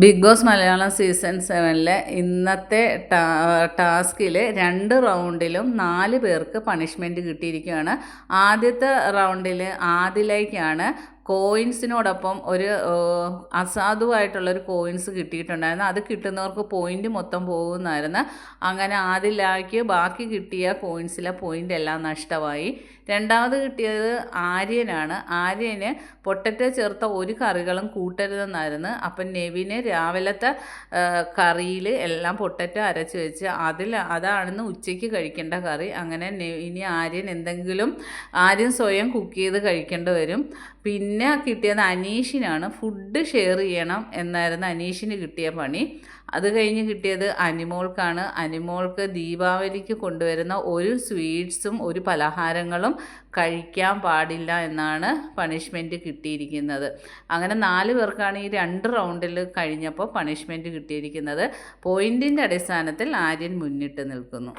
Big Boss Malayalam season സെവനിലെ ഇന്നത്തെ ടാ ടാസ്കിൽ രണ്ട് റൗണ്ടിലും നാല് പേർക്ക് പണിഷ്മെന്റ് കിട്ടിയിരിക്കുകയാണ്. ആദ്യത്തെ റൗണ്ടിൽ ആദിലേക്കാണ് കോയിൻസിനോടൊപ്പം ഒരു അസാധുവായിട്ടുള്ളൊരു കോയിൻസ് കിട്ടിയിട്ടുണ്ടായിരുന്നു. അത് കിട്ടുന്നവർക്ക് പോയിന്റ് മൊത്തം പോകുന്നായിരുന്നു. അങ്ങനെ ആദിലാക്ക് ബാക്കി കിട്ടിയ കോയിൻസിലെ പോയിന്റ് എല്ലാം നഷ്ടമായി. രണ്ടാമത് കിട്ടിയത് ആര്യനാണ്. ആര്യന് പൊട്ടറ്റോ ചേർത്ത ഒരു കറികളും കൂട്ടരുതെന്നായിരുന്നു. അപ്പം നെവിന് രാവിലത്തെ കറിയിൽ എല്ലാം പൊട്ടറ്റോ അരച്ച് വെച്ച് അതിൽ അതാണെന്ന് ഉച്ചയ്ക്ക് കഴിക്കേണ്ട കറി. അങ്ങനെ ഇനി ആര്യൻ എന്തെങ്കിലും ആര്യൻ സ്വയം കുക്ക് ചെയ്ത് കഴിക്കേണ്ടി വരും. പിന്നെ കിട്ടിയത് അനീഷിനാണ്. ഫുഡ് ഷെയർ ചെയ്യണം എന്നായിരുന്നു അനീഷിന് കിട്ടിയ പണി. അത് കഴിഞ്ഞ് കിട്ടിയത് അനിമോൾക്കാണ്. അനിമോൾക്ക് ദീപാവലിക്ക് കൊണ്ടുവരുന്ന ഒരു സ്വീറ്റ്സും ഒരു പലഹാരങ്ങളും കഴിക്കാൻ പാടില്ല എന്നാണ് പണിഷ്മെന്റ് കിട്ടിയിരിക്കുന്നത്. അങ്ങനെ നാല് പേർക്കാണ് ഈ രണ്ട് റൗണ്ടിൽ കഴിഞ്ഞപ്പോൾ പണിഷ്മെന്റ് കിട്ടിയിരിക്കുന്നത്. പോയിന്റിന്റെ അടിസ്ഥാനത്തിൽ ആര്യൻ മുന്നിട്ട് നിൽക്കുന്നു.